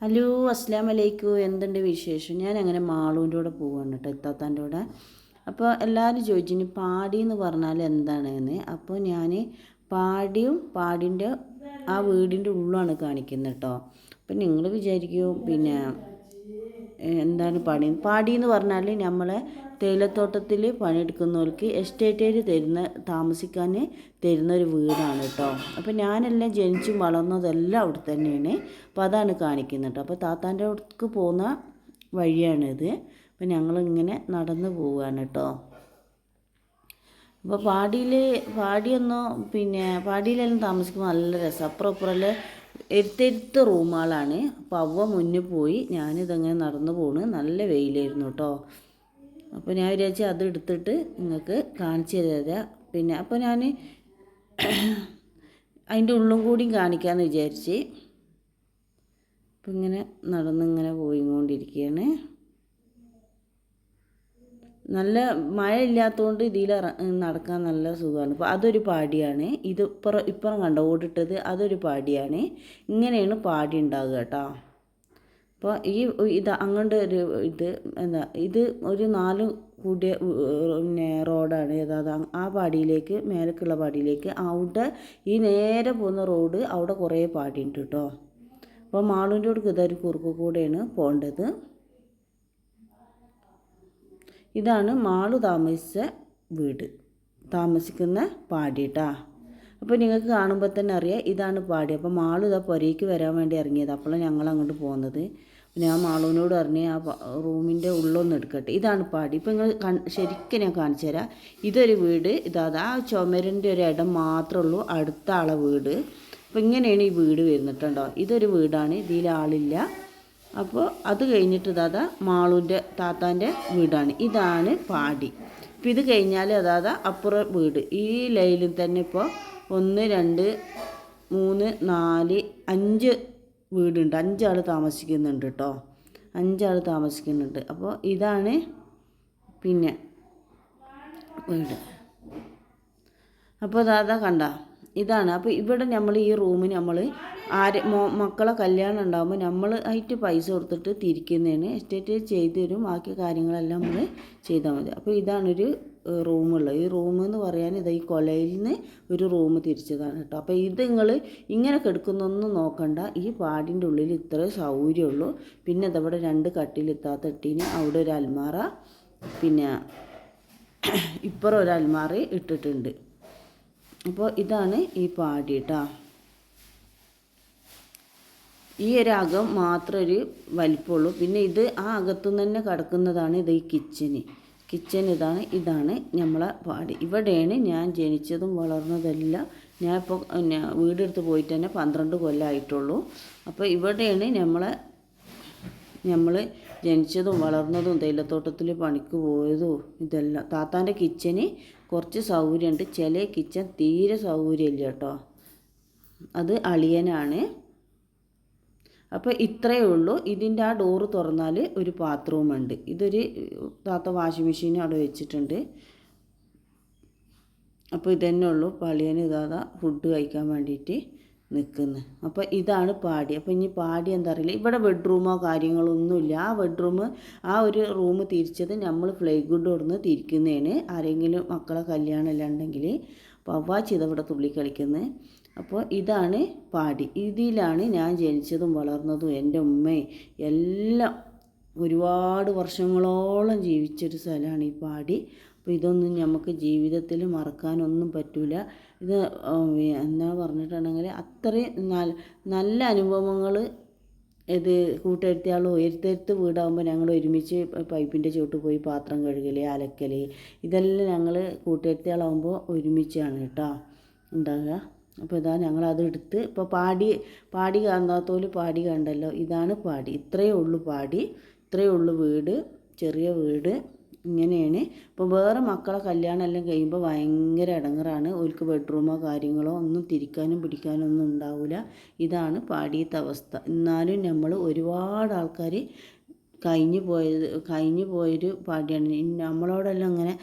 Hello അസ്ലാം വലൈക്കും എന്തുണ്ട് വിശേഷം? ഞാൻ അങ്ങനെ മാളൂന്റെ കൂടെ പോവാണ് കേട്ടോ ഇത്താത്താന്റെ കൂടെ. അപ്പോൾ എല്ലാവരും ചോദിച്ചിന് പാടി എന്ന് പറഞ്ഞാൽ എന്താണെന്ന്. അപ്പോൾ ഞാൻ പാടിയും പാടിന്റെ ആ വീടിന്റെ ഉള്ളാണ് കാണിക്കുന്നത് കേട്ടോ. അപ്പം നിങ്ങൾ വിചാരിക്കും പിന്നെ എന്താണ് പണി? പാടി എന്ന് പറഞ്ഞാൽ നമ്മളെ തേയിലത്തോട്ടത്തിൽ പണിയെടുക്കുന്നവർക്ക് എസ്റ്റേറ്റേര് തരുന്ന താമസിക്കാൻ തരുന്ന ഒരു വീടാണ് കേട്ടോ അപ്പോൾ ഞാനെല്ലാം ജനിച്ചും വളർന്നതെല്ലാം അവിടെ തന്നെയാണ് അപ്പോൾ അതാണ് കാണിക്കുന്നത് കേട്ടോ അപ്പോൾ താത്താന്റെ അടുത്തേക്ക് പോകുന്ന വഴിയാണിത്. അപ്പോൾ ഞങ്ങളിങ്ങനെ നടന്നു പോവുകയാണ് കേട്ടോ അപ്പോൾ പാടിയിൽ പാടിയൊന്നും പിന്നെ പാടിയിലെല്ലാം താമസിക്കുമ്പോൾ നല്ല രസം. അപ്പുറം അപ്പുറമല്ലേ എരുത്തെരുത്ത് റൂമുകളാണ് അപ്പോൾ അവ മുന്നിൽ പോയി ഞാനിതങ്ങനെ നടന്നു പോണ്. നല്ല വെയിലായിരുന്നു കേട്ടോ അപ്പോൾ ഞാൻ വിചാരിച്ചു അത് എടുത്തിട്ട് നിങ്ങൾക്ക് കാണിച്ചു തരാം. പിന്നെ അപ്പോൾ ഞാൻ അതിന്റെ ഉള്ളും കൂടിയും കാണിക്കാമെന്ന് വിചാരിച്ച്. അപ്പം ഇങ്ങനെ നടന്നിങ്ങനെ പോയിക്കൊണ്ടിരിക്കുകയാണ് നല്ല മഴ ഇല്ലാത്തതുകൊണ്ട് ഇതിൽ നടക്കാൻ നല്ല സുഖമാണ്. അപ്പോൾ അതൊരു പാടിയാണ്. ഇത് ഇപ്പുറം ഇപ്പുറം കണ്ട? ഓടിട്ടത് അതൊരു പാടിയാണ്. ഇങ്ങനെയാണ് പാടി ഉണ്ടാകുക കേട്ടോ. അപ്പോൾ ഈ ഇത് അങ്ങോട്ട് ഒരു ഇത് എന്താ ഇത് ഒരു നാല് കൂടിയ പിന്നെ റോഡാണ്. ഏതാ ആ പാടിയിലേക്ക് മേലേക്കുള്ള പാടിയിലേക്ക് അവിടെ ഈ നേരെ പോകുന്ന റോഡ് അവിടെ കുറേ പാടിയുണ്ട് കേട്ടോ. അപ്പോൾ മാളൂന്റെ അടുക്ക് ഇതൊരു കുറുക്ക് കൂടെയാണ് പോകേണ്ടത്. ഇതാണ് മാളു താമസിച്ച വീട്. താമസിക്കുന്ന പാടിട്ടാ. അപ്പോൾ നിങ്ങൾക്ക് കാണുമ്പോൾ തന്നെ അറിയാം ഇതാണ് പാടി. അപ്പോൾ മാളു ഇതാ പുരയ്ക്ക് വരാൻ വേണ്ടി ഇറങ്ങിയത്. അപ്പോഴാണ് ഞങ്ങൾ അങ്ങോട്ട് പോകുന്നത്. ഞാൻ മാളുവിനോട് പറഞ്ഞ് ആ റൂമിന്റെ ഉള്ളൊന്ന് എടുക്കട്ടെ. ഇതാണ് പാടി. ഇപ്പോൾ നിങ്ങൾ ശരിക്കും ഞാൻ കാണിച്ചു തരാം. ഇതൊരു വീട്. ഇതാ ആ ചുമരിന്റെ ഒരു ഇടം മാത്രമേ ഉള്ളൂ. അടുത്ത ആളെ വീട്. അപ്പോൾ ഇങ്ങനെയാണ് ഈ വീട് വരുന്നിട്ടുണ്ടോ ഇതൊരു വീടാണ്. ഇതിൽ ആളില്ല. അപ്പോൾ അത് കഴിഞ്ഞിട്ട് ദാദാ മാളൂന്റെ താത്താന്റെ വീടാണ്. ഇതാണ് പാടി. അപ്പോൾ ഇത് കഴിഞ്ഞാൽ അതാ അപ്പുറം വീട്. ഈ ലൈനിൽ തന്നെ ഇപ്പോൾ ഒന്ന് രണ്ട് മൂന്ന് നാല് അഞ്ച് വീടുണ്ട്. അഞ്ചാൾ താമസിക്കുന്നുണ്ട് കേട്ടോ. അഞ്ചാൾ താമസിക്കുന്നുണ്ട്. അപ്പോൾ ഇതാണ് പിന്നെ വീട്. അപ്പോൾ അതാ കണ്ട. ഇതാണ്. അപ്പോൾ ഇവിടെ നമ്മൾ ഈ റൂമിന് നമ്മൾ ആര് മക്കളെ കല്യാണം ഉണ്ടാകുമ്പോൾ നമ്മൾ ആയിട്ട് പൈസ കൊടുത്തിട്ട് തിരിക്കുന്നതിന് എസ്റ്റേറ്റ് ചെയ്ത് തരും. ബാക്കി കാര്യങ്ങളെല്ലാം നമ്മൾ ചെയ്താൽ മതി. അപ്പോൾ ഇതാണൊരു റൂമുള്ളത്. ഈ റൂം എന്ന് പറയാൻ ഇത് ഈ കൊലയിൽ നിന്ന് ഒരു റൂം തിരിച്ചതാണ് കേട്ടോ. അപ്പോൾ ഇത് നിങ്ങൾ ഇങ്ങനെ കിടക്കുന്നൊന്നും നോക്കണ്ട. ഈ പാടിന്റെ ഉള്ളിൽ ഇത്ര സൗകര്യമുള്ളൂ പിന്നെ ഇതവിടെ രണ്ട് കട്ടിലെത്താത്ത ഇട്ടീന്. അവിടെ ഒരു അൽമാറ. പിന്നെ ഇപ്പുറം ഒരു അൽമാറ ഇട്ടിട്ടുണ്ട്. അപ്പോൾ ഇതാണ് ഈ പാടി കേട്ടോ ഈ ഒരു അകം മാത്രം ഒരു വലിപ്പമുള്ളൂ പിന്നെ ഇത് ആ അകത്തുനിന്ന് തന്നെ കിടക്കുന്നതാണ് ഇത് ഈ കിച്ചന് കിച്ചൻ ഇതാണ് ഇതാണ് നമ്മളെ പാടി. ഇവിടെയാണ് ഞാൻ ജനിച്ചതും വളർന്നതെല്ലാം. ഞാൻ ഇപ്പോൾ വീടെടുത്ത് പോയിട്ട് തന്നെ പന്ത്രണ്ട് കൊല്ലമായിട്ടുള്ളൂ അപ്പോൾ ഇവിടെയാണ് നമ്മളെ നമ്മൾ ജനിച്ചതും വളർന്നതും തേയിലത്തോട്ടത്തിൽ പണിക്ക് പോയതും ഇതെല്ലാം. താത്താന്റെ കിച്ചന് കുറച്ച് സൗകര്യമുണ്ട്. ചില കിച്ചൺ തീരെ സൗകര്യമില്ല കേട്ടോ. അത് അളിയനാണ്. അപ്പോൾ ഇത്രയേ ഉള്ളൂ. ഇതിന്റെ ആ ഡോറ് തുറന്നാൽ ഒരു ബാത്റൂമുണ്ട് ഇതൊരു താത്ത വാഷിംഗ് മെഷീൻ അവിടെ വെച്ചിട്ടുണ്ട്. അപ്പോൾ ഇതന്നെ ഉള്ളൂ. പള്ളിയന് ഇതാ ഫുഡ് കഴിക്കാൻ വേണ്ടിയിട്ട്. നിൽക്കുന്നത് അപ്പോൾ ഇതാണ് പാടി. അപ്പോൾ ഇനി പാടി എന്താ അറിയില്ല ഇവിടെ ബെഡ്റൂമോ കാര്യങ്ങളോ ഒന്നുമില്ല ആ ബെഡ്റൂം ആ ഒരു റൂം തിരിച്ചത് നമ്മൾ ഫ്ലൈഗുഡ് കൊടുന്ന് തിരിക്കുന്നതിന് ആരെങ്കിലും മക്കളെ കല്യാണം എല്ലാം ഉണ്ടെങ്കിൽ പവ്വാച്ച് ഇതവിടെ തുള്ളി കളിക്കുന്നത് അപ്പോൾ ഇതാണ് പാടി. ഇതിലാണ് ഞാൻ ജനിച്ചതും വളർന്നതും എന്റെ ഉമ്മയും എല്ലാം ഒരുപാട് വർഷങ്ങളോളം ജീവിച്ചൊരു സ്ഥലമാണ് ഈ പാടി. അപ്പോൾ ഇതൊന്നും നമുക്ക് ജീവിതത്തിൽ മറക്കാനൊന്നും പറ്റില്ല ഇത് എന്നാ പറഞ്ഞിട്ടുണ്ടെങ്കിൽ അത്രയും നല്ല അനുഭവങ്ങൾ ഇത് കൂട്ടെടുത്തയാളും ഉയർത്തെടുത്ത് വീടാകുമ്പോൾ ഞങ്ങൾ ഒരുമിച്ച് പൈപ്പിന്റെ ചുവട്ട് പോയി പാത്രം കഴുകൽ അലക്കൽ ഇതെല്ലാം ഞങ്ങൾ കൂട്ടെടുത്തയാളാകുമ്പോൾ ഒരുമിച്ചാണ് കേട്ടോ ഉണ്ടാകുക അപ്പോൾ ഇതാ ഞങ്ങളത് എടുത്ത് ഇപ്പോൾ പാടി പാടി കാണാത്തോൽ പാടി കണ്ടല്ലോ. ഇതാണ് പാടി. ഇത്രയേ ഉള്ളൂ പാടി. ഇത്രയേ ഉള്ളൂ വീട്. ചെറിയ വീട്. ഇങ്ങനെയാണ്. ഇപ്പോൾ വേറെ മക്കളെ കല്യാണം എല്ലാം കഴിയുമ്പോൾ ഭയങ്കര ഇടങ്ങറാണ് ഓർക്ക് ബെഡ്റൂമോ കാര്യങ്ങളോ ഒന്നും തിരിക്കാനും പിടിക്കാനും ഒന്നും ഉണ്ടാവില്ല ഇതാണ് പാടിയത്തെ അവസ്ഥ. എന്നാലും നമ്മൾ ഒരുപാട് ആൾക്കാർ കഴിഞ്ഞു പോയത് കഴിഞ്ഞു പോയൊരു പാടിയാണ്. നമ്മളോടെല്ലാം ഇങ്ങനെ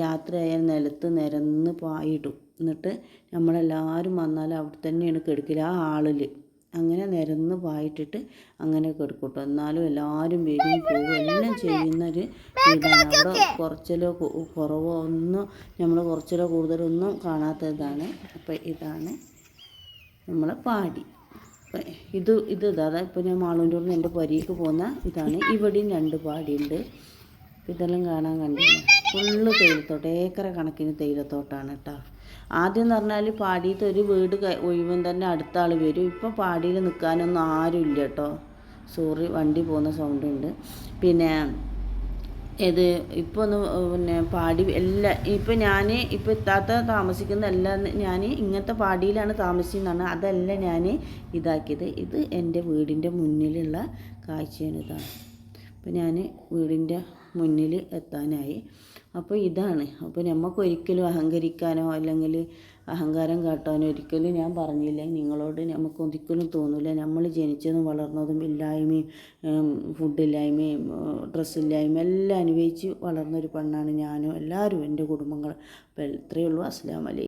രാത്രിയായാൽ നിലത്ത് നിരന്ന് പായിടും. എന്നിട്ട് നമ്മളെല്ലാവരും വന്നാൽ അവിടെ തന്നെയാണ് കെടുക്കൽ ആ ഹാളിൽ അങ്ങനെ നിരന്ന് പായിട്ടിട്ട് അങ്ങനെ കിടക്കൂട്ടോ. എന്നാലും എല്ലാവരും വരും പോകും എല്ലാം ചെയ്യുന്നൊരു വീടാണ്. അവിടെ കുറച്ചിലോ കുറവോ ഒന്നും നമ്മൾ കുറച്ചിലോ കൂടുതലൊന്നും കാണാത്ത ഇതാണ് അപ്പോൾ ഇതാണ് നമ്മളെ പാടി. ഇത് ഇത് ഇതാ. ഇപ്പോൾ ഞാൻ മാളൂന്റെ നിന്ന് എന്റെ പൊരയ്ക്ക് പോകുന്ന ഇതാണ്. ഇവിടെയും രണ്ട് പാടിയുണ്ട്. ഇതെല്ലാം കാണാൻ കണ്ടില്ല? ഫുള്ള് തേയിലത്തോട്ടം ഏക്കറ കണക്കിന് തേയിലത്തോട്ടാണ് കേട്ടോ ആദ്യം എന്ന് പറഞ്ഞാൽ പാടിയിട്ട് ഒരു വീട് ഒഴിവും തന്നെ അടുത്ത ആൾ വരും. ഇപ്പം പാടിയിൽ നിൽക്കാനൊന്നും ആരും ഇല്ല കേട്ടോ സോറി വണ്ടി പോകുന്ന സൗണ്ട് ഉണ്ട്. പിന്നെ ഇത് ഇപ്പോൾ ഒന്ന് പിന്നെ പാടി എല്ലാ ഇപ്പം ഞാൻ ഇപ്പോൾ ഇത്താത്ത താമസിക്കുന്ന എല്ലാം ഞാൻ ഇങ്ങനത്തെ പാടിയിലാണ് താമസിക്കുന്നതാണ്. അതല്ല ഞാൻ ഇതാക്കിയത്. ഇത് എന്റെ വീടിന്റെ മുന്നിലുള്ള കാഴ്ചയാണ് ഇതാണ് അപ്പോൾ ഞാൻ വീടിന്റെ മുന്നിൽ എത്താനായി. അപ്പോൾ ഇതാണ്. അപ്പോൾ നമുക്ക് ഒരിക്കലും അഹങ്കരിക്കാനോ അല്ലെങ്കിൽ അഹങ്കാരം കാട്ടാനോ ഒരിക്കലും ഞാൻ പറഞ്ഞില്ല. നിങ്ങളോട് നമുക്ക് ഒരിക്കലും തോന്നില്ല നമ്മൾ ജനിച്ചതും വളർന്നതും ഇല്ലായ്മയും ഫുഡില്ലായ്മയും ഡ്രസ്സില്ലായ്മ എല്ലാം അനുഭവിച്ച് വളർന്നൊരു പെണ്ണാണ് ഞാനും. എല്ലാവരും എന്റെ കുടുംബങ്ങൾ. അപ്പോൾ ഇത്രയേ ഉള്ളൂ. അസ്സലാമു അലൈക്കും.